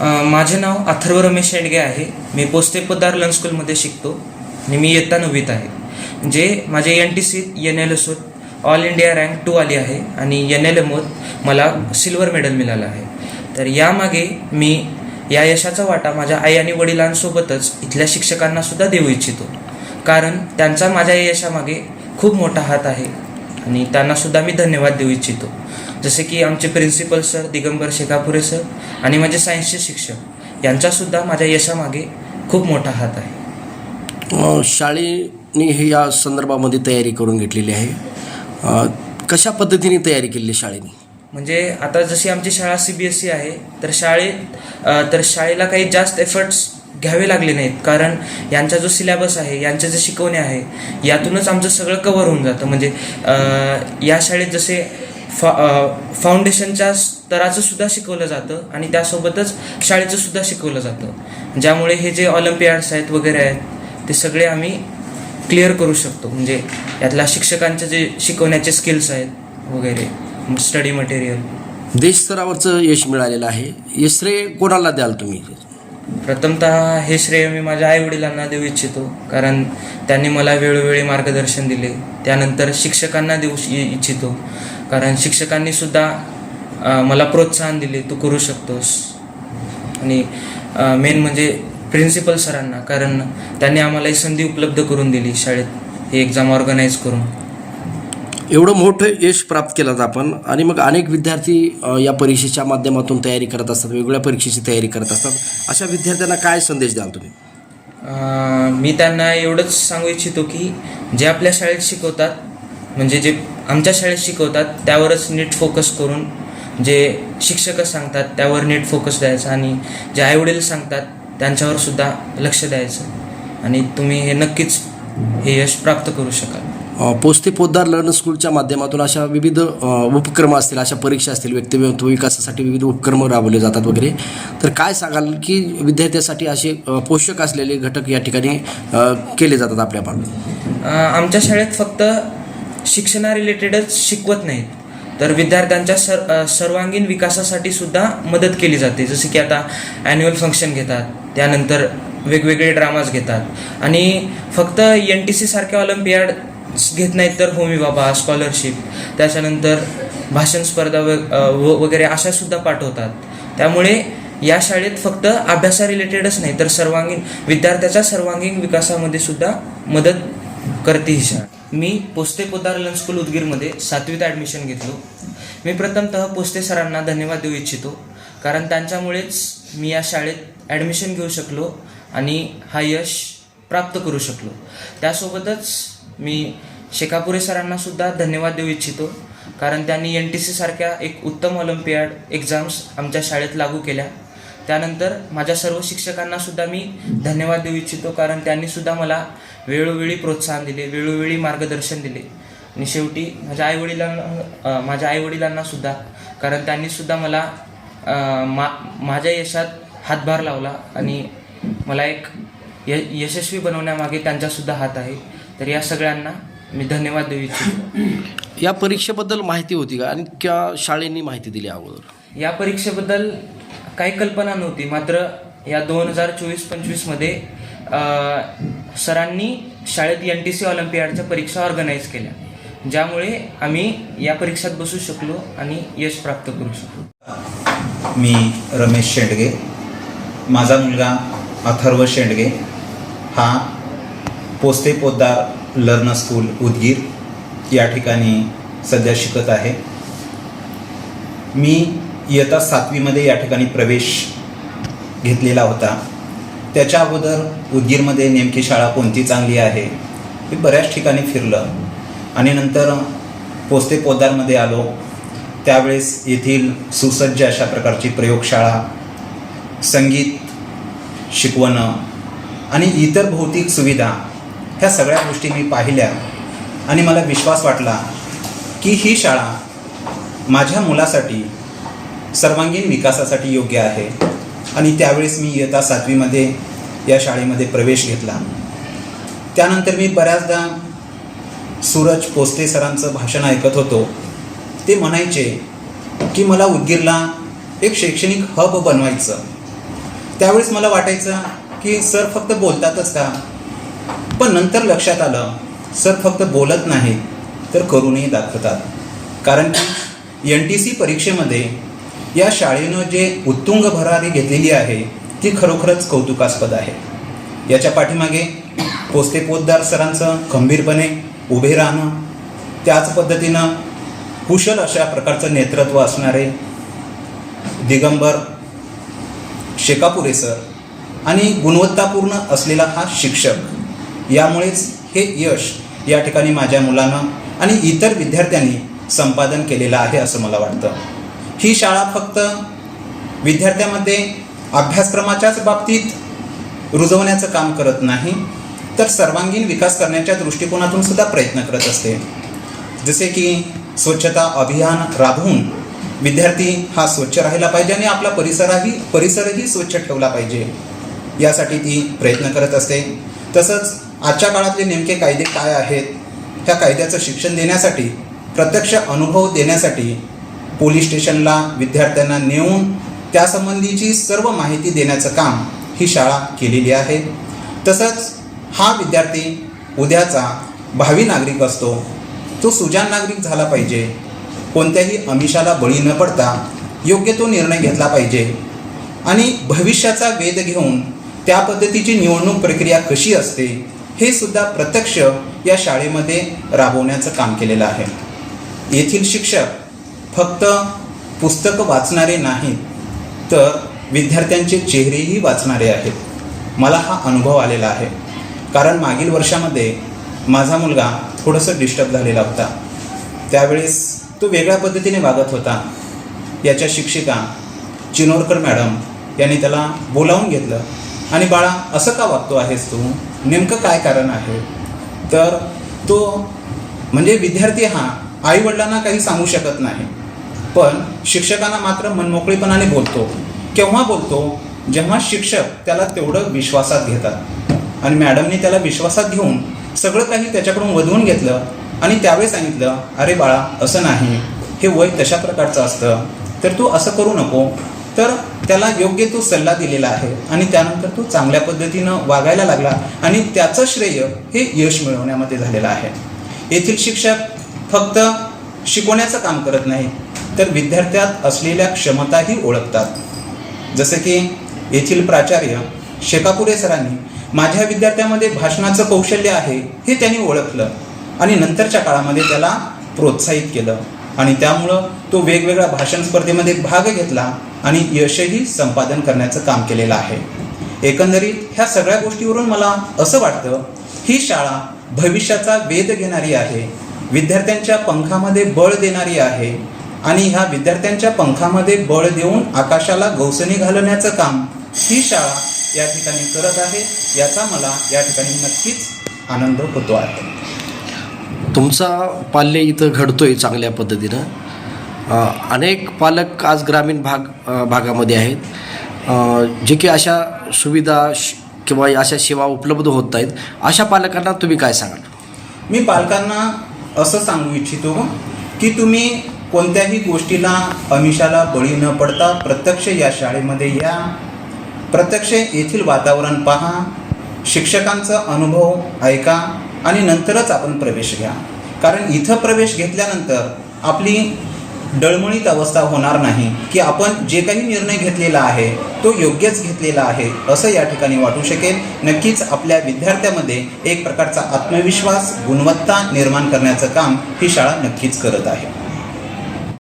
माझे नाव अथर्व रमेश शेंडगे आहे. मी पोस्टे पोद्दार लन स्कूलमध्ये शिकतो आणि मी इयत्ता नववीत आहे. जे माझे एन टी सीत एन एल एसोत ऑल इंडिया रँक टू आली आहे आणि एन एल एमोत मला सिल्वर मेडल मिळालं आहे. तर यामागे मी या यशाचा वाटा माझ्या आई आणि वडिलांसोबतच इथल्या शिक्षकांना सुद्धा देऊ इच्छितो. कारण त्यांचा माझ्या या यशामागे खूप मोठा हात आहे आणि त्यांना सुद्धा मी धन्यवाद देऊ इच्छितो. जसे की आमचे principal sir Digambar Shekhapure sir आणि माझे सायन्सचे शिक्षक यांचासुद्धा माझ्या यशामागे खूप मोठा हात आहे. शाळेने हे या संदर्भामध्ये तयारी करून घेतलेली आहे. कशा पद्धतीने तयारी केलेली शाळेने? म्हणजे आता जशी आमची शाळा सी बी एस सी आहे तर शाळेत तर शाळेला काही जास्त एफर्ट्स घ्यावे लागले नाहीत. कारण यांचा जो सिलेबस आहे यांचे जे शिकवणे आहे यातूनच आमचं सगळं कवर होऊन जातं. म्हणजे या शाळेत जसे फा फाउंडेशनच्या स्तराचं सुद्धा शिकवलं जातं आणि त्यासोबतच शाळेचं सुद्धा शिकवलं जातं. ज्यामुळे हे जे ऑलिम्पियाड्स आहेत वगैरे आहेत ते सगळे आम्ही क्लिअर करू शकतो. म्हणजे यातल्या शिक्षकांचे जे शिकवण्याचे स्किल्स आहेत वगैरे स्टडी मटेरियल देश स्तरावरचं यश मिळालेलं आहे. हे श्रेय कोणाला द्याल तुम्ही? प्रथमतः हे श्रेय मी माझ्या आईवडिलांना देऊ इच्छितो. कारण त्यांनी मला वेळोवेळी मार्गदर्शन दिले. त्यानंतर शिक्षकांना देऊ इच्छितो. कारण शिक्षकांनी सुद्धा मला प्रोत्साहन दिले तू करू शकतोस. आणि मेन म्हणजे प्रिन्सिपल सरांना कारण त्यांनी आम्हाला ही संधी उपलब्ध करून दिली शाळेत ही एक्झाम ऑर्गनाईज करून. एवढं मोठं यश प्राप्त केलं आपण आणि मग अनेक विद्यार्थी या परीक्षेच्या माध्यमातून तयारी करत असतात वेगवेगळ्या परीक्षेची तयारी करत असतात. अशा विद्यार्थ्यांना काय संदेश द्याल तुम्ही? मी त्यांना एवढंच सांगू इच्छितो की जे आपल्या शाळेत शिकवतात म्हणजे जे आमच्या शाळेत शिकवतात त्यावरच नीट फोकस करून जे शिक्षक सांगतात त्यावर नीट फोकस द्यायचा आणि जे आईवडील सांगतात त्यांच्यावर सुद्धा लक्ष द्यायचं. आणि तुम्ही हे नक्कीच हे यश प्राप्त करू शकाल. पोस्ते पोद्दार लर्न स्कूलच्या माध्यमातून अशा विविध उपक्रम असतील अशा परीक्षा असतील व्यक्तिमत्व विकासासाठी विविध उपक्रम राबवले जातात वगैरे. तर काय सांगाल की विद्यार्थ्यासाठी असे पोषक असलेले घटक या ठिकाणी केले जातात आपल्या अ, आमच्या शाळेत फक्त शिक्षणा रिलेटेडच शिकवत नाहीत. तर विद्यार्थ्यांच्या सर सर्वांगीण विकासासाठी सुद्धा मदत केली जाते. जसे की आता ॲन्युअल फंक्शन घेतात त्यानंतर वेगवेगळे ड्रामाज घेतात. आणि फक्त एन टी सी सारख्या ऑलिम्पियाड घेत नाहीत तर होमी बाबा स्कॉलरशिप त्याच्यानंतर भाषण स्पर्धा व व- वगैरे अशा सुद्धा पाठवतात. त्यामुळे या शाळेत फक्त अभ्यासा रिलेटेडच नाही तर सर्वांगीण विद्यार्थ्याच्या सर्वांगीण विकासामध्ये सुद्धा मदत करते ही शाळा. मी पोस्ते पोद्दार लन स्कूल उदगीरमध्ये सातवीत ॲडमिशन घेतलो. मी प्रथमतः पोस्ते सरांना धन्यवाद देऊ इच्छितो कारण त्यांच्यामुळेच मी या शाळेत ॲडमिशन घेऊ शकलो आणि हा यश प्राप्त करू शकलो. त्यासोबतच मी शेखापुरे सरांना सुद्धा धन्यवाद देऊ इच्छितो कारण त्यांनी एन टी सीसारख्या एक उत्तम ऑलिम्पियाड एक्झाम्स आमच्या शाळेत लागू केल्या. त्यानंतर माझ्या सर्व शिक्षकांना सुद्धा मी धन्यवाद देऊ इच्छितो कारण त्यांनी सुद्धा मला वेळोवेळी प्रोत्साहन दिले वेळोवेळी मार्गदर्शन दिले. आणि शेवटी माझ्या आईवडिलांना माझ्या आईवडिलांना सुद्धा कारण त्यांनी सुद्धा मला मा माझ्या यशात हातभार लावला आणि मला एक य यशस्वी बनवण्यामागे त्यांचासुद्धा हात आहे. तर या सगळ्यांना मी धन्यवाद देऊ इच्छितो. या परीक्षेबद्दल माहिती होती का? आणि त्या शाळेने माहिती दिली अगोदर? या परीक्षेबद्दल काही कल्पना नव्हती. मात्र या दोन हजार चोवीस पंचवीसमध्ये सरांनी शाळेत एन टी सी ऑलिम्पियाडच्या परीक्षा ऑर्गनाईज केल्या. ज्यामुळे आम्ही या परीक्षेत बसू शकलो आणि यश प्राप्त करू शकलो. मी रमेश शेंडगे. माझा मुलगा अथर्व शेंडगे. हा पोस्ते पोद्दार लर्न स्कूल उदगीर या ठिकाणी सध्या शिकत आहे. मी इयत्ता सातवीमध्ये या ठिकाणी प्रवेश घेतलेला होता. त्याच्या अगोदर उदगीरमध्ये नेमकी शाळा कोणती चांगली आहे हे बऱ्याच ठिकाणी फिरलं. आणि नंतर पोस्ते पोदारमध्ये आलो. त्यावेळेस येथील सुसज्ज अशा प्रकारची प्रयोगशाळा संगीत शिकवणं आणि इतर भौतिक सुविधा ह्या सगळ्या गोष्टी मी पाहिल्या. आणि मला विश्वास वाटला की ही शाळा माझ्या मुलासाठी सर्वांगीण विकासासाठी योग्य आहे. आणि त्यावेळेस मी इयत्ता सातवीमध्ये या शाळेमध्ये प्रवेश घेतला. त्यानंतर मी बऱ्याचदा सूरज पोस्टे सरांचं भाषण ऐकत होतो. ते म्हणायचे की मला उदगीरला एक शैक्षणिक हब बनवायचं. त्यावेळेस मला वाटायचं की सर फक्त बोलतातच का? पण नंतर लक्षात आलं सर फक्त बोलत नाहीत तर करूनही दाखवतात. कारण की एन टी सी परीक्षेमध्ये या शाळेनं जे उत्तुंग भरारी घेतलेली आहे ती खरोखरच कौतुकास्पद आहे. याच्या पाठीमागे पोस्ते पोतदार सरांचं खंबीरपणे उभे राहणं त्याच पद्धतीनं कुशल अशा प्रकारचं नेतृत्व असणारे दिगंबर शेकापुरे सर आणि गुणवत्तापूर्ण असलेला हा शिक्षक यामुळेच हे यश या ठिकाणी माझ्या मुलानं आणि इतर विद्यार्थ्यांनी संपादन केलेलं आहे असं मला वाटतं. ही शाळा फक्त विद्यार्थ्यामध्ये अभ्यासक्रमाच्याच बाबतीत रुजवण्याचं काम करत नाही तर सर्वांगीण विकास करण्याच्या दृष्टिकोनातून सुद्धा प्रयत्न करत असते. जसे की स्वच्छता अभियान राबवून विद्यार्थी हा स्वच्छ राहिला पाहिजे आणि आपला परिसरही परिसरही स्वच्छ ठेवला पाहिजे. यासाठी ती प्रयत्न करत असते. तसंच आजच्या काळातले नेमके कायदे काय आहेत? त्या कायद्याचं शिक्षण देण्यासाठी प्रत्यक्ष अनुभव देण्यासाठी पोलीस स्टेशनला विद्यार्थ्यांना नेऊन त्यासंबंधीची सर्व माहिती देण्याचं काम ही शाळा केलेली आहे. तसंच हा विद्यार्थी उद्याचा भावी नागरिक असतो. तो सुजान नागरिक झाला पाहिजे. कोणत्याही अमिषाला बळी न पडता योग्य तो निर्णय घेतला पाहिजे. आणि भविष्याचा वेध घेऊन त्या पद्धतीची निवडणूक प्रक्रिया कशी असते हे सुद्धा प्रत्यक्ष या शाळेमध्ये राबवण्याचं काम केलेलं आहे. येथील शिक्षक फक्त पुस्तकं वाचणारे नाहीत तर विद्यार्थ्यांचे चेहरेही वाचणारे आहेत. मला हा अनुभव आलेला आहे. कारण मागील वर्षामध्ये माझा मुलगा थोडंसं डिस्टर्ब झालेला होता. त्यावेळेस तो वेगळ्या पद्धतीने वागत होता. याच्या शिक्षिका चिनोरकर मॅडम यांनी त्याला बोलावून घेतलं आणि बाळा असं का वागतो आहेस तू? नेमकं काय कारण आहे? तर तो म्हणजे विद्यार्थी हा आईवडिलांना काही सांगू शकत नाही. पण शिक्षकांना मात्र मनमोकळेपणाने बोलतो. केव्हा बोलतो? जेव्हा शिक्षक त्याला तेवढं विश्वासात घेतात. आणि मॅडमने त्याला विश्वासात घेऊन सगळं काही त्याच्याकडून वधवून घेतलं आणि त्यावेळी सांगितलं अरे बाळा असं नाही. हे वय तशा प्रकारचं असतं. तर तू असं करू नको. तर त्याला योग्य तो सल्ला दिलेला आहे आणि त्यानंतर तो चांगल्या पद्धतीनं वागायला लागला आणि त्याचं श्रेय हे यश मिळवण्यामध्ये झालेलं आहे. येथील शिक्षक फक्त शिकवण्याचं काम करत नाही तर विद्यार्थ्यात असलेल्या क्षमताही ओळखतात. जसे की येथील प्राचार्य शेकापुरे सरांनी माझ्या विद्यार्थ्यामध्ये भाषणाचं कौशल्य आहे हे त्यांनी ओळखलं आणि नंतरच्या काळामध्ये त्याला प्रोत्साहित केलं आणि त्यामुळं तो वेगवेगळ्या भाषण स्पर्धेमध्ये भाग घेतला आणि यशही संपादन करण्याचं काम केलेलं आहे. एकंदरीत ह्या सगळ्या गोष्टीवरून मला असं वाटतं ही शाळा भविष्याचा वेध घेणारी आहे विद्यार्थ्यांच्या पंखामध्ये बळ देणारी आहे आणि ह्या विद्यार्थ्यांच्या पंखामध्ये बळ देऊन आकाशाला गौसणी घालण्याचं काम ही शाळा या ठिकाणी करत आहे याचा मला या ठिकाणी नक्कीच आनंद होतो आहे. तुमचा पाल्य इथं घडतोय चांगल्या पद्धतीनं. अनेक पालक आज ग्रामीण भाग भागामध्ये आहेत. जे की अशा सुविधा किंवा अशा सेवा उपलब्ध होत नाहीत अशा पालकांना तुम्ही काय सांगाल? मी पालकांना असं सांगू इच्छितो की तुम्ही कोणत्याही गोष्टीला अमिषाला बळी न पडता प्रत्यक्ष या शाळेमध्ये या. प्रत्यक्ष येथील वातावरण पहा. शिक्षकांचा अनुभव ऐका आणि नंतरच आपण प्रवेश घ्या. कारण इथं प्रवेश घेतल्यानंतर आपली डळमळीत अवस्था होणार नाही. की आपण जे काही निर्णय घेतलेला आहे तो योग्यच घेतलेला आहे असं या ठिकाणी वाटू शकेल. नक्कीच आपल्या विद्यार्थ्यामध्ये एक प्रकारचा आत्मविश्वास गुणवत्ता निर्माण करण्याचं काम ही शाळा नक्कीच करत आहे.